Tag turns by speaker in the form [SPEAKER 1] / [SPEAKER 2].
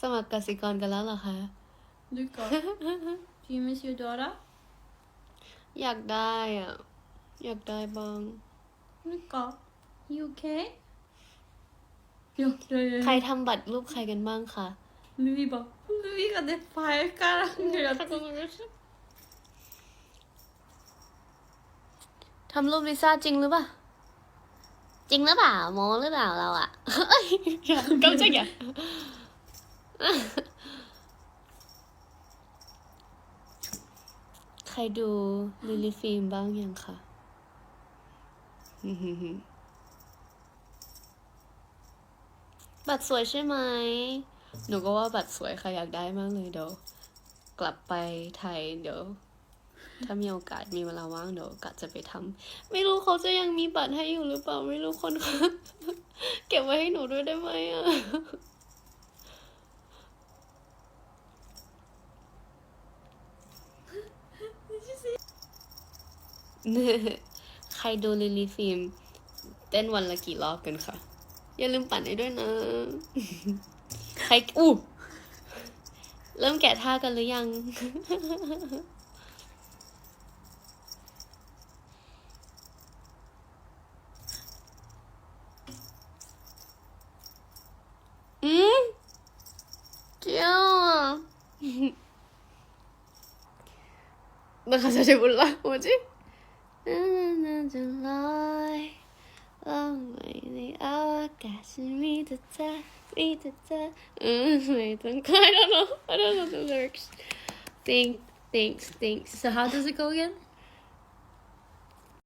[SPEAKER 1] สมัครกสิกรกันแล้วเหรอคะ
[SPEAKER 2] Luca. Do you miss your daughter?
[SPEAKER 1] อยากได้อะ อยากได้บ้าง
[SPEAKER 2] Luca. You okay? Ja, ja, ja.
[SPEAKER 1] ใครทำบัตรรูปใครกันบ้างคะ
[SPEAKER 2] Louis bara, Louis hade pajkar.
[SPEAKER 1] ทำรูปลิซ่าจริงหรือเปล่า จริงหรือเปล่าโมหรือเปล่าเราอะกำจังอย่า ใครดูลิลลี่ฟิล์มบ้างยังคะบัตรสวยใช่ไหม หนูก็ว่าบัตรสวยค่ะอยากได้มากเลยเดี๋ยวกลับไปไทยเดี๋ยว ถ้ามีโอกาสมีเวลาว่างเดี๋ยวกะจะไปทำไม่รู้เขาจะยังมีบัตรให้อยู่หรือเปล่า ไม่รู้คนเขาเก็บไว้ให้หนูด้วยได้ไหมอะ ใครดูลิลลี่ฟิล์มเต้นวันละกี่รอบกันคะอย่าลืมปั่นให้ด้วยนะ ใครอู้เริ่มแกะท่ากันหรือยัง อืมเกี่ยวอะนะคะจะบุญละโอ้จิ นั่นจะลอยล่องไปในอากาศมีแต่เธอมีแต่เธออืมไม่ต้อง I don't know I don't know the lyrics thanks thanks thanks
[SPEAKER 2] So how does it go again?